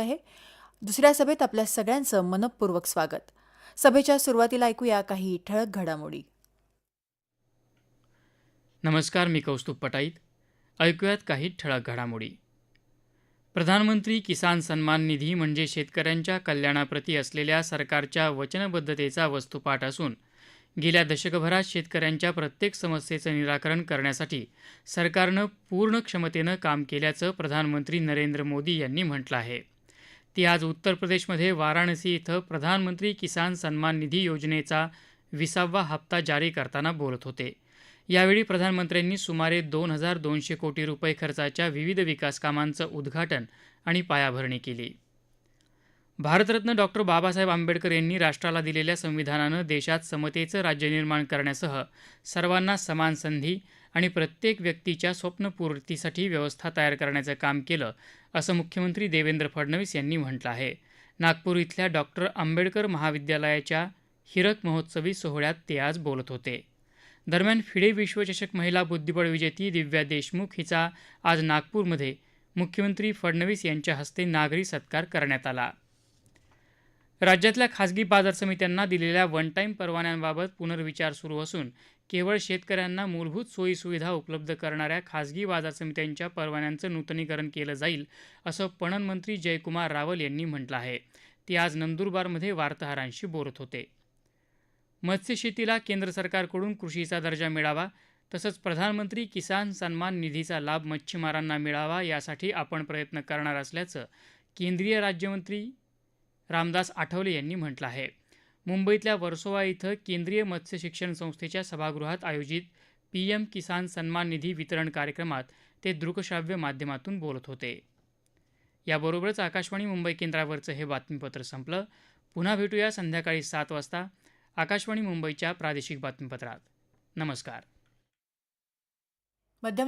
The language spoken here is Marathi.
आहे. दुसऱ्या सभेत आपल्या सगळ्यांचं मनपूर्वक स्वागत. सभेच्या सुरुवातीला ऐकूया काही ठळक घडामोडी. नमस्कार मी कौस्तुभ पटाईत. ऐकूयात काही ठळक घडामोडी. प्रधानमंत्री किसान सन्मान निधी म्हणजे शेतकऱ्यांच्या कल्याणाप्रती असलेल्या सरकारच्या वचनबद्धतेचा वस्तुपाठ असून गेल्या दशकभरात शेतकऱ्यांच्या प्रत्येक समस्येचं निराकरण करण्यासाठी सरकारनं पूर्ण क्षमतेनं काम केल्याचं प्रधानमंत्री नरेंद्र मोदी यांनी म्हटलं आहे. ती आज उत्तर प्रदेशमध्ये वाराणसी इथं प्रधानमंत्री किसान सन्मान निधी योजनेचा विसावा हप्ता जारी करताना बोलत होते. यावेळी प्रधानमंत्र्यांनी सुमारे दोन हजार दोनशे कोटी रुपये खर्चाच्या विविध विकास कामांचं उद्घाटन आणि पायाभरणी केली. भारतरत्न डॉक्टर बाबासाहेब आंबेडकर यांनी राष्ट्राला दिलेल्या संविधानानं देशात समतेचं राज्य निर्माण करण्यासह सर्वांना समान संधी आणि प्रत्येक व्यक्तीच्या स्वप्नपूर्तीसाठी व्यवस्था तयार करण्याचं काम केलं असं मुख्यमंत्री देवेंद्र फडणवीस यांनी म्हटलं आहे. नागपूर इथल्या डॉक्टर आंबेडकर महाविद्यालयाच्या हिरक महोत्सवी सोहळ्यात ते आज बोलत होते. दरम्यान फिडे विश्वचषक महिला बुद्धिबळ विजेती दिव्या देशमुख हिचा आज नागपूरमध्ये मुख्यमंत्री फडणवीस यांच्या हस्ते नागरी सत्कार करण्यात आला. राज्यातल्या खासगी बाजार समित्यांना दिलेल्या वन टाईम परवान्यांबाबत पुनर्विचार सुरू असून केवळ शेतकऱ्यांना मूलभूत सोयीसुविधा उपलब्ध करणाऱ्या खासगी बाजार समित्यांच्या परवान्यांचं नूतनीकरण केलं जाईल असं पणन मंत्री जयकुमार रावल यांनी म्हटलं आहे. ते आज नंदुरबारमध्ये वार्ताहरांशी बोलत होते. मत्स्यशेतीला केंद्र सरकारकडून कृषीचा दर्जा मिळावा तसंच प्रधानमंत्री किसान सन्मान निधीचा लाभ मच्छीमारांना मिळावा यासाठी आपण प्रयत्न करणार असल्याचं केंद्रीय राज्यमंत्री रामदास आठवले यांनी म्हटलं आहे. मुंबईतल्या वर्सोवा इथं केंद्रीय मत्स्य शिक्षण संस्थेच्या सभागृहात आयोजित पी एम किसान सन्मान निधी वितरण कार्यक्रमात ते दृकश्राव्य माध्यमातून बोलत होते. याबरोबरच आकाशवाणी मुंबई केंद्रावरचं हे बातमीपत्र संपलं. पुन्हा भेटूया संध्याकाळी सात वाजता. आकाशवाणी मुंबईच्या प्रादेशिक बातमीपत्रात. नमस्कार. मध्यम